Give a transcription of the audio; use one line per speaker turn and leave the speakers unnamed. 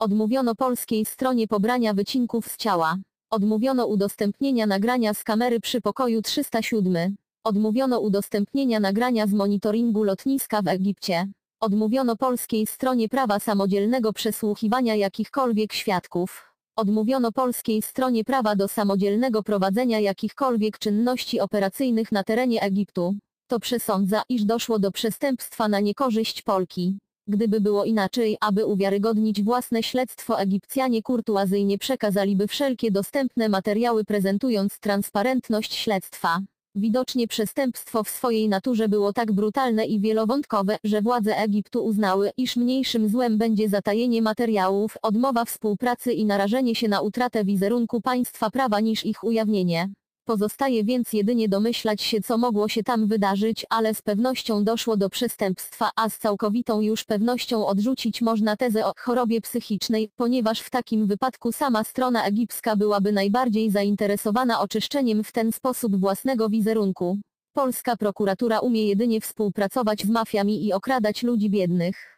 Odmówiono polskiej stronie pobrania wycinków z ciała. Odmówiono udostępnienia nagrania z kamery przy pokoju 307. Odmówiono udostępnienia nagrania z monitoringu lotniska w Egipcie. Odmówiono polskiej stronie prawa samodzielnego przesłuchiwania jakichkolwiek świadków. Odmówiono polskiej stronie prawa do samodzielnego prowadzenia jakichkolwiek czynności operacyjnych na terenie Egiptu. To przesądza, iż doszło do przestępstwa na niekorzyść Polki. Gdyby było inaczej, aby uwiarygodnić własne śledztwo Egipcjanie kurtuazyjnie przekazaliby wszelkie dostępne materiały prezentując transparentność śledztwa. Widocznie przestępstwo w swojej naturze było tak brutalne i wielowątkowe, że władze Egiptu uznały, iż mniejszym złem będzie zatajenie materiałów, odmowa współpracy i narażenie się na utratę wizerunku państwa prawa niż ich ujawnienie. Pozostaje więc jedynie domyślać się co mogło się tam wydarzyć, ale z pewnością doszło do przestępstwa, a z całkowitą już pewnością odrzucić można tezę o chorobie psychicznej, ponieważ w takim wypadku sama strona egipska byłaby najbardziej zainteresowana oczyszczeniem w ten sposób własnego wizerunku. Polska prokuratura umie jedynie współpracować z mafiami i okradać ludzi biednych.